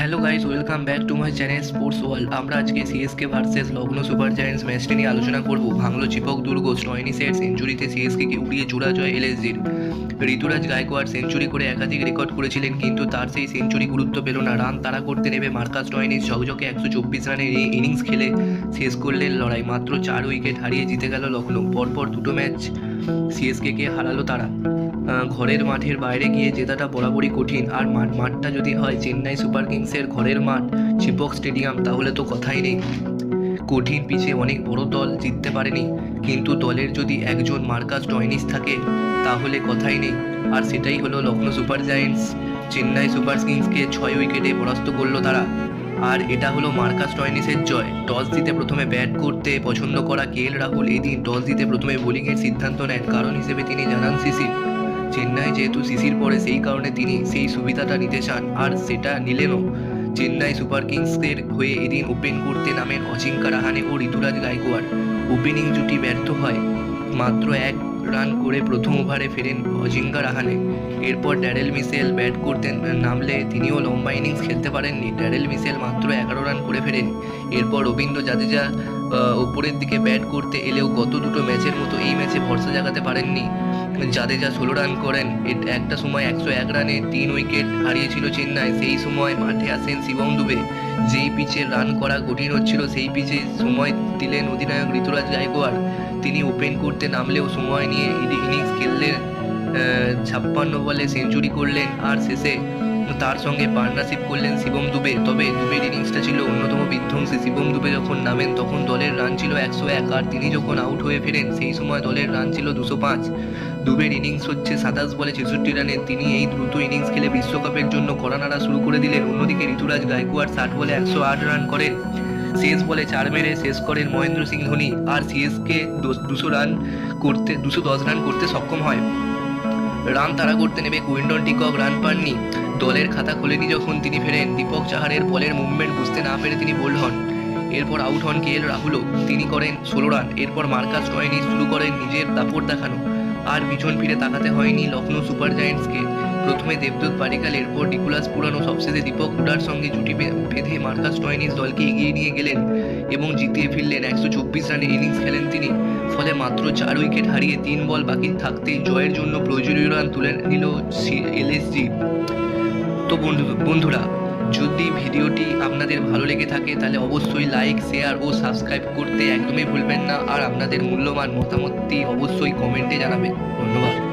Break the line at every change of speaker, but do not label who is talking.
Hello guys welcome back to my channel sports world আমরা আজকে CSK versus Lucknow super giants ম্যাচটি নিয়ে আলোচনা করব। ভাঙলো চিপক, দুর্গ স্টয়নি সেট সেঞ্চুরিতে সিএসকে কে উড়িয়ে জোড়া জয় এলএসজির ঋতুরাজ গায়কোয়াড় সেঞ্চুরি করে একাধিক রেকর্ড করেছিলেন, কিন্তু তার সেই সেঞ্চুরি গুরুত্ব পেল না। রান তাড়া করতে নেবে মার্কাস স্টয়নিস ঝকঝকে একশো চব্বিশ রানের এই ইনিংস খেলে শেষ করলেন লড়াই। মাত্র চার উইকেট হারিয়ে জিতে গেল লখনৌ পরপর দুটো ম্যাচ সিএসকে কে হারালো তারা। ঘরের মাঠের বাইরে গিয়ে জেতাটা বরাবরই কঠিন। আর মাঠ মাঠটা যদি হয় চেন্নাই সুপার কিংসের ঘরের মাঠ, চিপক স্টেডিয়াম, তাহলে তো কথাই নেই। কঠিন পিছে অনেক বড় দল জিততে পারেনি। কিন্তু দলের যদি একজন মার্কাস টয়নিস থাকে, তাহলে কথাই নেই। আর সেটাই হলো Lucknow super giants. Chennai super কিংসকে ছয় উইকেটে পরাস্ত করল তারা। আর এটা হলো মার্কাস টয়নিসের জয়। টস দিতে প্রথমে ব্যাট করতে পছন্দ করা কে এল রাহুল এদিন টস দিতে প্রথমে বোলিংয়ের সিদ্ধান্ত নেন। কারণ হিসেবে তিনি জানান সিসি। চেন্নাই যেহেতু সিসির পরে সেই কারণে তিনি সেই সুবিধাটা নিতে চান, আর সেটা নিলেনও। চেন্নাই সুপার কিংসের হয়ে এদিন ওপেন করতে নামেন অজিঙ্কা রাহানে ও ঋতুরাজ গায়কোয়াড় ওপেনিং জুটি ব্যর্থ হয়, মাত্র এক রান করে প্রথম ওভারে ফেরেন অজিঙ্কা রাহানে। এরপর ড্যারেল মিসেল ব্যাট করতে নামলে তিনিও লম্বা ইনিংস খেলতে পারেননি। ড্যারেল মিসেল মাত্র এগারো রান করে ফেরেন। এরপর রবীন্দ্র জাদেজা ওপরের দিকে ব্যাট করতে এলেও গত দুটো ম্যাচের মতো এই ম্যাচে ভরসা জাগাতে পারেননি। জাদেজা ষোলো রান করেন একটা সময় একশো এক রানে তিন উইকেট হারিয়েছিল চেন্নাই, সেই সময় মাঠে আসেন শিবম দুবে। যেই পিচে রান করা কঠিন হচ্ছিল, সেই পিচে সময় দিলেন অধিনায়ক ঋতুরাজ গায়কোয়াড় তিনি ওপেন করতে নামলেও সময় নিয়ে ইনিংস খেললেন ছাপ্পান্ন বলে সেঞ্চুরি করলেন, আর শেষে তার সঙ্গে পার্টনারশিপ করলেন শিবম দুবে। তবে দুবের ইনিংসটা ছিল অন্যতম বিধ্বংসী। শিবম দুবে যখন নামেন, তখন দলের রান ছিল একশো এক, আর তিনি যখন আউট হয়ে ফেরেন, সেই সময় দলের রান ছিল দুশো পাঁচ। দুবের ইনিংস হচ্ছে সাতাশ বলে ছেষট্টি রানে। তিনি এই দ্রুত ইনিংস খেলে বিশ্বকাপের জন্য কড়া শুরু করে দিলেন। অন্যদিকে ঋতুরাজ গায়কোয়াড় ষাট বলে একশো আট রান করেন। শেষ বলে চার মেরে শেষ করেন মহেন্দ্র সিং ধোনি। আর সিএসকে দুশো রান করতে দুশো দশ রান করতে সক্ষম হয়। রান তারা করতে নেবে কুইন্ডন টিকক রান পাননি। দলের খাতা খুলেনি যখন তিনি ফেরেন। দীপক চাহারের বলের মুভমেন্ট বুঝতে না পেরে তিনি বোল্ড হন। এরপর আউট হন কে এল রাহুলও। তিনি করেন ষোলো রান। এরপর মার্কাস টয়নি শুরু করেন নিজের দাপট দেখানো। আর পিছন ফিরে তাকাতে হয়নি লখনৌ সুপার জায়ান্টসকে। প্রথমে দেবদূত পারিকাল এরপর ডিকুলাস পুরানো সবশেষে দীপক হুডার সঙ্গে জুটি বেঁধে মার্কাস টয়নিস দলকে এগিয়ে নিয়ে গেলেন এবং জিতিয়ে ফিরলেন একশো চব্বিশ রানের ইনিংস খেলেন তিনি। ফলে মাত্র চার উইকেট হারিয়ে তিন বল বাকি থাকতেই জয়ের জন্য প্রয়োজনীয় রান তুলে নিল এলএসজি। তো বন্ধু বন্ধুরা, যদি ভিডিওটি আপনাদের ভালো লেগে থাকে, তাহলে অবশ্যই লাইক শেয়ার ও সাবস্ক্রাইব করতে একদমই ভুলবেন না। আর আপনাদের মূল্যবান মতামতটি অবশ্যই কমেন্টে জানাবেন। ধন্যবাদ।